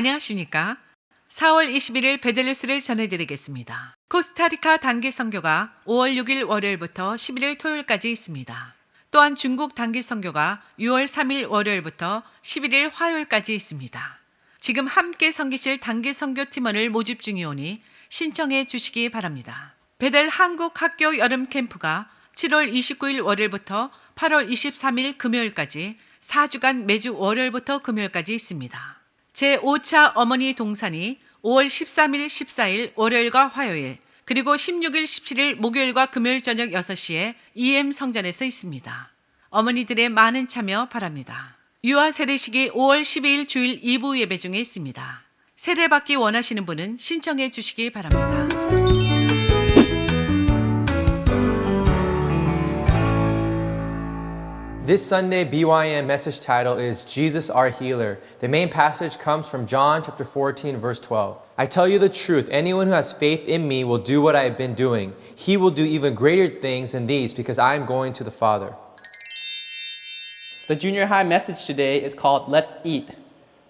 안녕하십니까? 4월 21일 베델뉴스를 전해드리겠습니다. 코스타리카 단기 선교가 5월 6일 월요일부터 11일 토요일까지 있습니다. 또한 중국 단기 선교가 6월 3일 월요일부터 11일 화요일까지 있습니다. 지금 함께 섬기실 단기 선교 팀원을 모집 중이오니 신청해 주시기 바랍니다. 베델 한국 학교 여름 캠프가 7월 29일 월요일부터 8월 23일 금요일까지 4주간 매주 월요일부터 금요일까지 있습니다. 제5차 어머니 동산이 5월 13일, 14일 월요일과 화요일, 그리고 16일, 17일 목요일과 금요일 저녁 6시에 EM 성전에서 있습니다. 어머니들의 많은 참여 바랍니다. 유아 세례식이 5월 12일 주일 2부 예배 중에 있습니다. 세례받기 원하시는 분은 신청해 주시기 바랍니다. This Sunday BYM message title is Jesus our healer. The main passage comes from John chapter 14 verse 12. I tell you the truth, anyone who has faith in me will do what I have been doing. He will do even greater things than these because I am going to the Father. The junior high message today is called Let's Eat.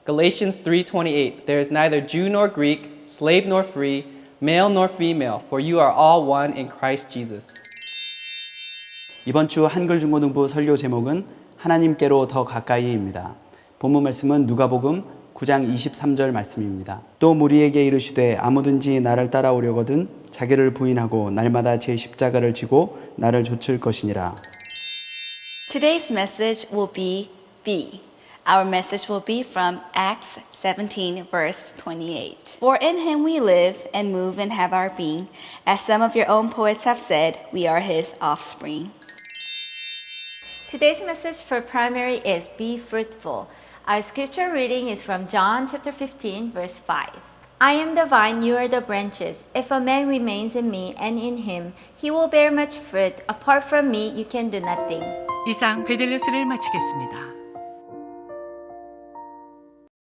Galatians 3:28 There is neither Jew nor Greek, slave nor free, male nor female, for you are all one in Christ Jesus. 이번 주 한글 중고등부 설교 제목은 하나님께로 더 가까이입니다. 본문 말씀은 누가복음 9장 23절 말씀입니다. 또 무리에게 이르시되 아무든지 나를 따라오려거든 자기를 부인하고 날마다 제 십자가를 지고 나를 좇을 것이니라. Today's message will be B. Our message will be from Acts 17, verse 28. For in him we live and move and have our being. As some of your own poets have said, we are his offspring. Today's message for primary is Be fruitful. Our scripture reading is from John chapter 15, verse 5. I am the vine, you are the branches. If a man remains in me and in him, he will bear much fruit. Apart from me, you can do nothing. 이상 베델뉴스를 마치겠습니다.